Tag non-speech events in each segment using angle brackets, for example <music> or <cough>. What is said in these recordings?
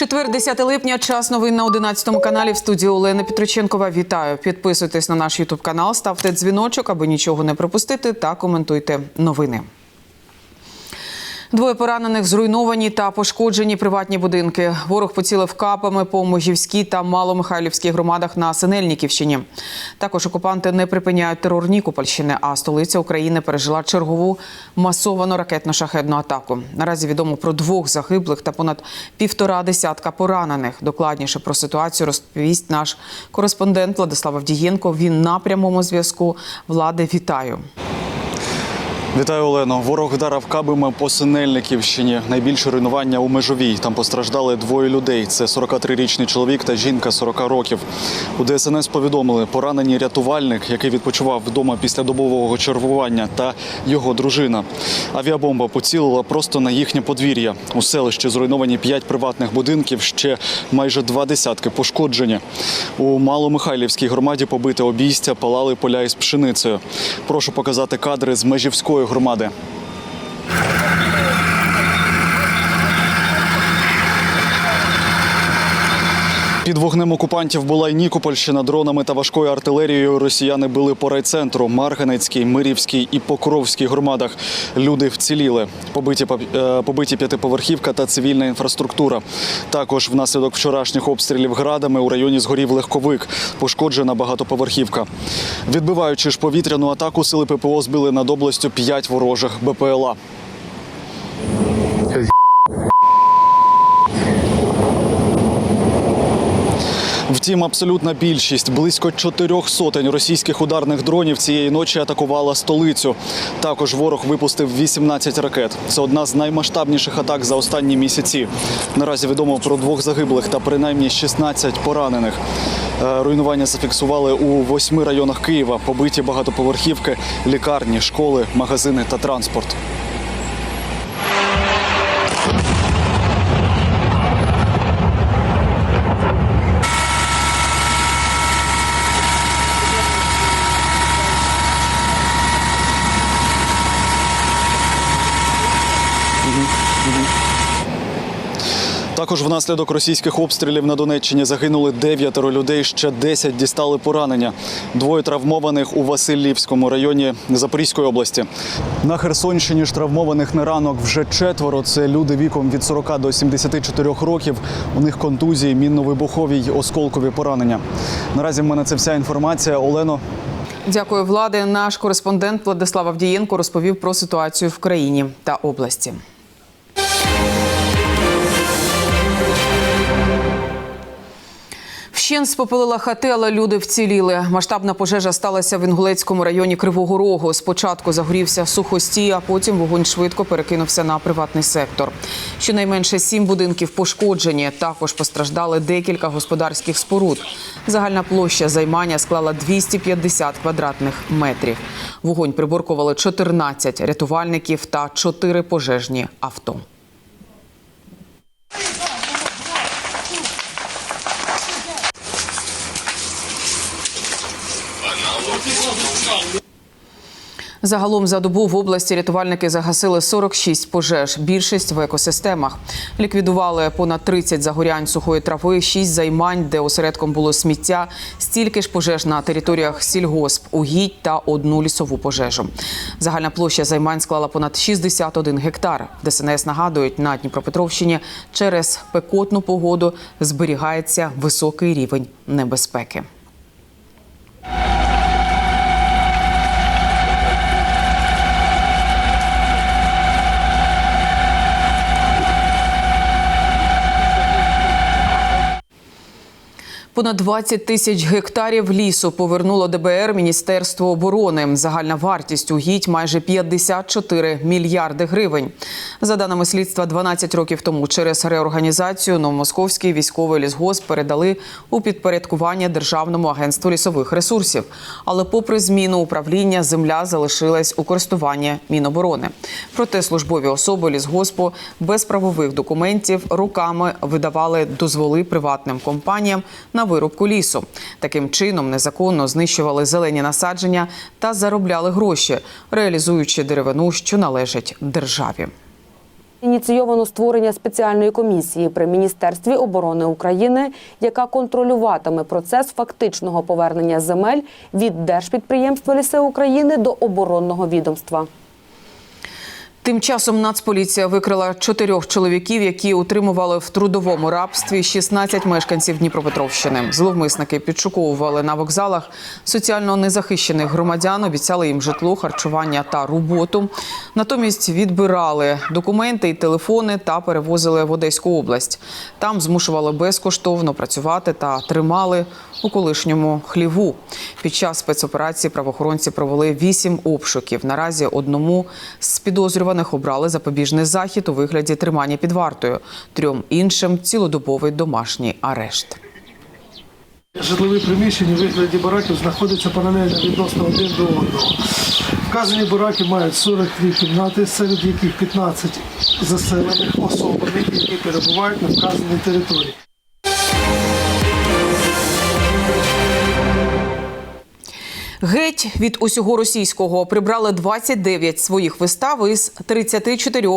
Четвер, 10 липня, час новин на 11 каналі в студії Олена Петриченкова. Вітаю. Підписуйтесь на наш Ютуб канал, ставте дзвіночок, аби нічого не пропустити, та коментуйте новини. Двоє поранених, зруйновані та пошкоджені приватні будинки. Ворог поцілив капами по Можівській та Маломихайлівській громадах на Синельниківщині. Також окупанти не припиняють терор Нікопольщини, а столиця України пережила чергову масовану ракетно-шахедну атаку. Наразі відомо про двох загиблих та понад півтора десятка поранених. Докладніше про ситуацію розповість наш кореспондент Владислав Авдієнко. Він на прямому зв'язку. Влади, вітаю. Вітаю, Олено. Ворог вдарив кабами по Синельниківщині. Найбільше руйнування у межовій. Там постраждали двоє людей. Це 43-річний чоловік та жінка 40 років. У ДСНС повідомили, поранені рятувальник, який відпочивав вдома після добового чергування, та його дружина. Авіабомба поцілила просто на їхнє подвір'я. У селищі зруйновані п'ять приватних будинків, ще майже два десятки пошкоджені. У Маломихайлівській громаді побите обійстя, палали поля із пшеницею. Прошу показати кадри з межівської громади. Під вогнем окупантів була й Нікопольщина. Дронами та важкою артилерією росіяни били по райцентру Марганецькій, Мирівській і Покровській громадах. Люди вціліли. Побиті, е, побиті п'ятиповерхівка та цивільна інфраструктура. Також внаслідок вчорашніх обстрілів градами у районі згорів легковик. Пошкоджена багатоповерхівка. Відбиваючи ж повітряну атаку, сили ППО збили над областю п'ять ворожих БПЛА. Втім, абсолютна більшість близько чотирьох сотень російських ударних дронів цієї ночі атакувала столицю. Також ворог випустив 18 ракет. Це одна з наймасштабніших атак за останні місяці. Наразі відомо про двох загиблих та принаймні 16 поранених. Е, Руйнування зафіксували у восьми районах Києва. Побиті багатоповерхівки, лікарні, школи, магазини та транспорт. Також внаслідок російських обстрілів на Донеччині загинули дев'ятеро людей, ще 10 дістали поранення. Двоє травмованих у Васильівському районі Запорізької області. На Херсонщині ж травмованих на ранок вже четверо. Це люди віком від 40 до 74 років. У них контузії, мінно-вибухові й осколкові поранення. Наразі в мене це вся інформація. Олено, Дякую, влади. Наш кореспондент Владислав Авдієнко розповів про ситуацію в країні та області. Вщен спопилила хати, але люди вціліли. Масштабна пожежа сталася в Інгулецькому районі Кривого Рогу. Спочатку загорівся сухостій, а потім вогонь швидко перекинувся на приватний сектор. Щонайменше сім будинків пошкоджені. Також постраждали декілька господарських споруд. Загальна площа займання склала 250 квадратних метрів. Вогонь приборкували 14 рятувальників та 4 пожежні авто. Загалом за добу в області рятувальники загасили 46 пожеж, більшість в екосистемах. Ліквідували понад 30 загорянь сухої трави, 6 займань, де осередком було сміття, стільки ж пожеж на територіях сільгосп, угідь та одну лісову пожежу. Загальна площа займань склала понад 61 гектар. ДСНС нагадують, на Дніпропетровщині через пекотну погоду зберігається високий рівень небезпеки. Понад 20 тисяч гектарів лісу повернуло ДБР Міністерство оборони. Загальна вартість угідь майже 54 мільярди гривень. За даними слідства, 12 років тому через реорганізацію Новомосковський військовий лісгосп передали у підпорядкування Державному агентству лісових ресурсів. Але, попри зміну управління, земля залишилась у користуванні Міноборони. Проте службові особи лісгоспу без правових документів руками видавали дозволи приватним компаніям на вирубку лісу. Таким чином незаконно знищували зелені насадження та заробляли гроші, реалізуючи деревину, що належить державі. Ініційовано створення спеціальної комісії при міністерстві оборони України, яка контролюватиме процес фактичного повернення земель від держпідприємства Ліси України до оборонного відомства. Тим часом Нацполіція викрила чотирьох чоловіків, які утримували в трудовому рабстві 16 мешканців Дніпропетровщини. Зловмисники підшуковували на вокзалах соціально незахищених громадян, обіцяли їм житло, харчування та роботу. Натомість відбирали документи і телефони та перевозили в Одеську область. Там змушували безкоштовно працювати та тримали у колишньому хліву. Під час спецоперації правоохоронці провели вісім обшуків. Наразі одному з підозрюваних обрали запобіжний захід у вигляді тримання під вартою. Трьом іншим цілодобовий домашній арешт. Житлові приміщення у вигляді бараків знаходяться паралельно відносно один до одного. Вказані бараки мають 43 кімнати, серед яких 15 заселених особами, які перебувають на вказаній території. Геть від усього російського прибрали 29 своїх вистав із 34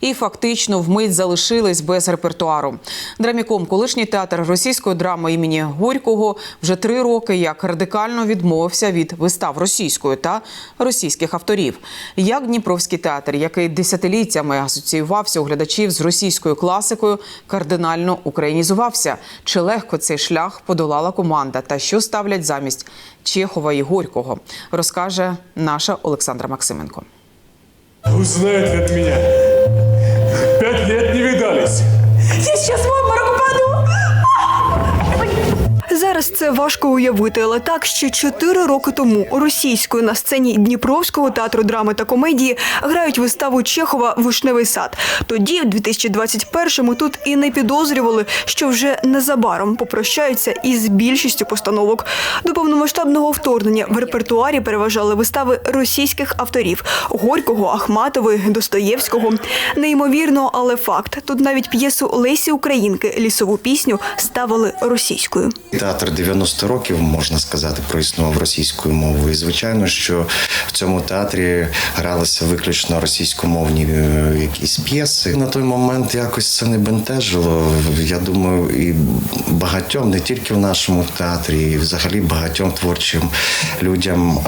і фактично вмить залишились без репертуару. Драміком, колишній театр російської драми імені Горького, вже три роки як радикально відмовився від вистав російської та російських авторів. Як Дніпровський театр, який десятиліттями асоціювався у глядачів з російською класикою, кардинально українізувався. Чи легко цей шлях подолала команда та що ставлять замість Чехова і Горького, розкаже наша Олександра Максименко. Узнает от меня. Пять лет не видались. Я сейчас Зараз це важко уявити, але так ще чотири роки тому російською на сцені Дніпровського театру драми та комедії грають виставу Чехова Вишневий сад. Тоді, в 2021-му, тут і не підозрювали, що вже незабаром попрощаються із більшістю постановок. До повномасштабного вторгнення в репертуарі переважали вистави російських авторів Горького, Ахматової, Достоєвського. Неймовірно, але факт. Тут навіть п'єсу Лесі Українки лісову пісню ставили російською. Театр 90 років можна сказати проіснував російською мовою. І звичайно, що в цьому театрі гралися виключно російськомовні е, якісь п'єси. На той момент якось це не бентежило. Я думаю, і багатьом, не тільки в нашому театрі, і взагалі багатьом творчим людям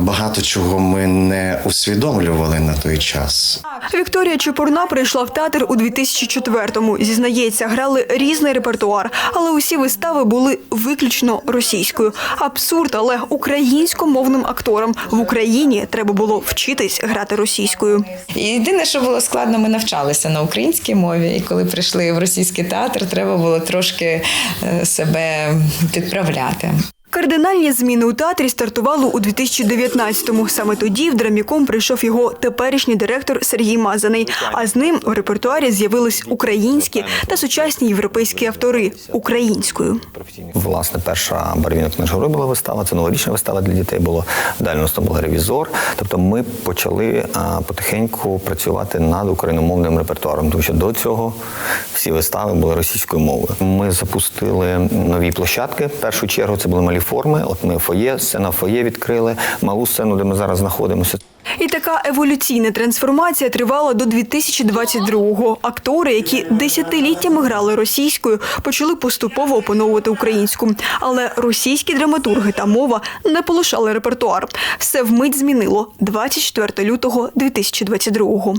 багато чого ми не усвідомлювали на той час. Вікторія Чепурна прийшла в театр у 2004-му. Зізнається, грали різний репертуар, але усі вистави були виключно російською. Абсурд, але українськомовним акторам в Україні треба було вчитись грати російською. Єдине, що було складно, ми навчалися на українській мові, і коли прийшли в російський театр, треба було трошки е, себе підправляти. Кардинальні зміни у театрі стартували у 2019-му. Саме тоді в драміком прийшов його теперішній директор Сергій Мазаний. А з ним у репертуарі з'явились українські та сучасні європейські автори українською. Власне, перша барвінок книжгори була вистава, це новорічна вистава для дітей було. Далі у був ревізор. Тобто ми почали потихеньку працювати над україномовним репертуаром, тому що до цього всі вистави були російською мовою. Ми запустили нові площадки. В першу чергу це були малі форми. От ми фоє, сцена фоє відкрили, малу сцену, де ми зараз знаходимося. І така еволюційна трансформація тривала до 2022-го. Актори, які десятиліттями грали російською, почали поступово опановувати українську. Але російські драматурги та мова не полишали репертуар. Все вмить змінило 24 лютого 2022-го.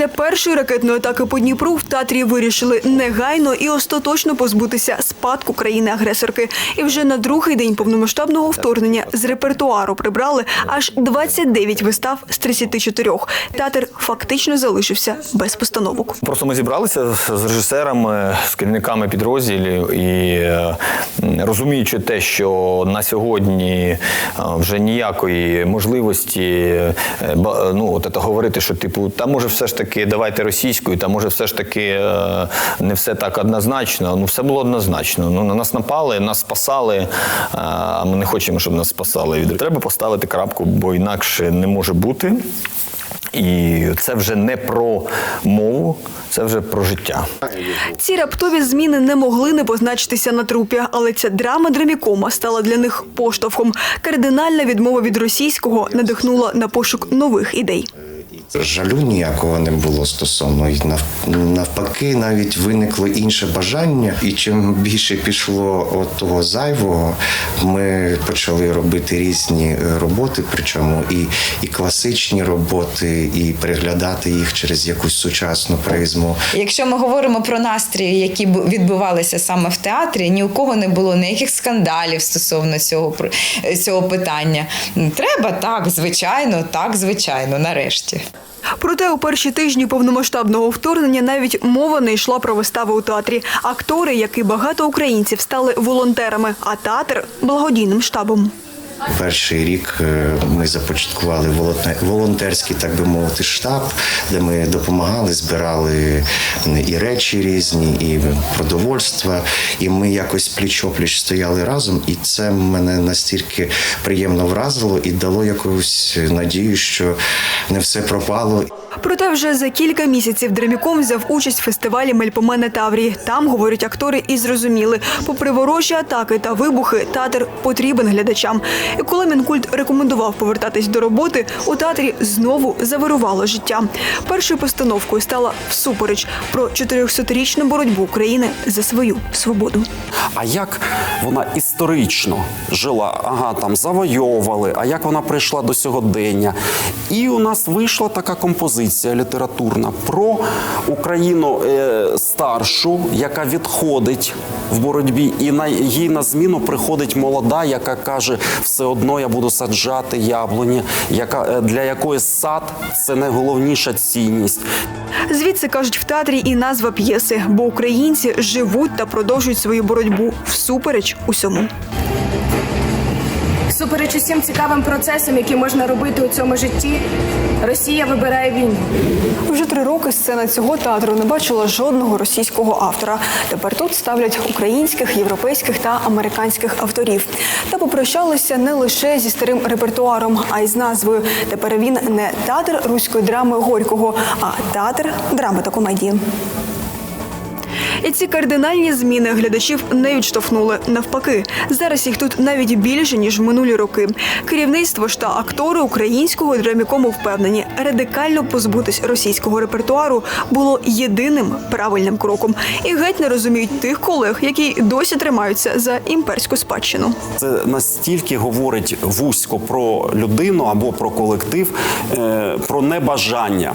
Після першої ракетної атаки по Дніпру в Татрі вирішили негайно і остаточно позбутися спадку країни-агресорки. І вже на другий день повномасштабного вторгнення з репертуару прибрали аж 29 вистав з 34. Театр фактично залишився без постановок. Просто ми зібралися з режисерами, з керівниками підрозділів і е, розуміючи те, що на сьогодні е, вже ніякої можливості е, ну, от це говорити, що типу, та може все ж таки давайте російською, та може все ж таки не все так однозначно. Ну все було однозначно. Ну на нас напали, нас спасали, е, а ми не хочемо, щоб нас спасали. Треба поставити крапку, бо інакше не може бути. І це вже не про мову, це вже про життя. Ці раптові зміни не могли не позначитися на трупі, але ця драма драмікома стала для них поштовхом. Кардинальна відмова від російського надихнула на пошук нових ідей. Жалю ніякого не було стосовно і нав- навпаки, навіть виникло інше бажання. І чим більше пішло от того зайвого, ми почали робити різні роботи, причому і, і класичні роботи, і переглядати їх через якусь сучасну призму. Якщо ми говоримо про настрої, які відбувалися саме в театрі, ні у кого не було ніяких скандалів стосовно цього цього питання. Треба так, звичайно, так, звичайно, нарешті. Проте у перші тижні повномасштабного вторгнення навіть мова не йшла про вистави у театрі. Актори, як і багато українців, стали волонтерами, а театр благодійним штабом. Перший рік е, ми започаткували волонте- волонтерський, так би мовити, штаб, де ми допомагали, збирали і речі різні, і продовольства. І ми якось пліч-опліч стояли разом, і це мене настільки приємно вразило і дало якусь надію, що не все пропало. Проте вже за кілька місяців Дреміком взяв участь в фестивалі Мельпомена Таврії. Там, говорять актори, і зрозуміли, попри ворожі атаки та вибухи, театр потрібен глядачам. І коли Мінкульт рекомендував повертатись до роботи, у театрі знову завирувало життя. Першою постановкою стала всупереч про 400-річну боротьбу України за свою свободу. А як вона історично жила? Ага, там завойовували, а як вона прийшла до сьогодення? І у нас вийшла така композиція літературна про Україну е, старшу, яка відходить в боротьбі, і на їй на зміну приходить молода, яка каже: все одно я буду саджати яблуні, яка е, для якої сад це найголовніша цінність. Звідси кажуть в театрі і назва п'єси, бо українці живуть та продовжують свою боротьбу всупереч усьому. Супереч усім цікавим процесам, які можна робити у цьому житті, Росія вибирає війну. Вже три роки сцена цього театру не бачила жодного російського автора. Тепер тут ставлять українських, європейських та американських авторів. Та попрощалися не лише зі старим репертуаром, а й з назвою. Тепер він не театр руської драми Горького, а театр драми та комедії. І ці кардинальні зміни глядачів не відштовхнули. Навпаки, зараз їх тут навіть більше ніж минулі роки. Керівництво ж та актори українського драмікому впевнені, радикально позбутись російського репертуару було єдиним правильним кроком. І геть не розуміють тих колег, які досі тримаються за імперську спадщину. Це настільки говорить вузько про людину або про колектив, е, про небажання.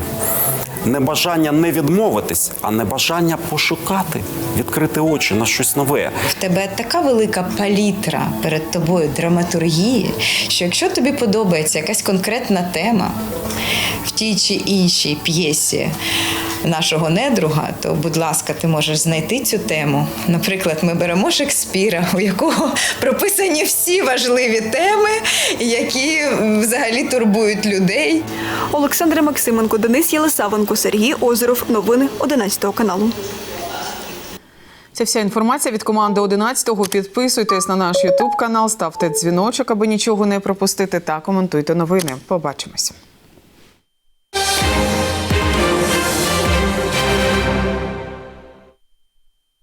Небажання не відмовитись, а не бажання пошукати, відкрити очі на щось нове. В тебе така велика палітра перед тобою драматургії, що якщо тобі подобається якась конкретна тема тій чи іншій п'єсі нашого недруга, то, будь ласка, ти можеш знайти цю тему. Наприклад, ми беремо Шекспіра, у якого <laughs> прописані всі важливі теми, які взагалі турбують людей. Олександра Максименко, Денис Єлисавенко, Сергій Озеров. Новини 11 каналу. Це вся інформація від команди 11-го. Підписуйтесь на наш Ютуб канал, ставте дзвіночок, аби нічого не пропустити, та коментуйте новини. Побачимось.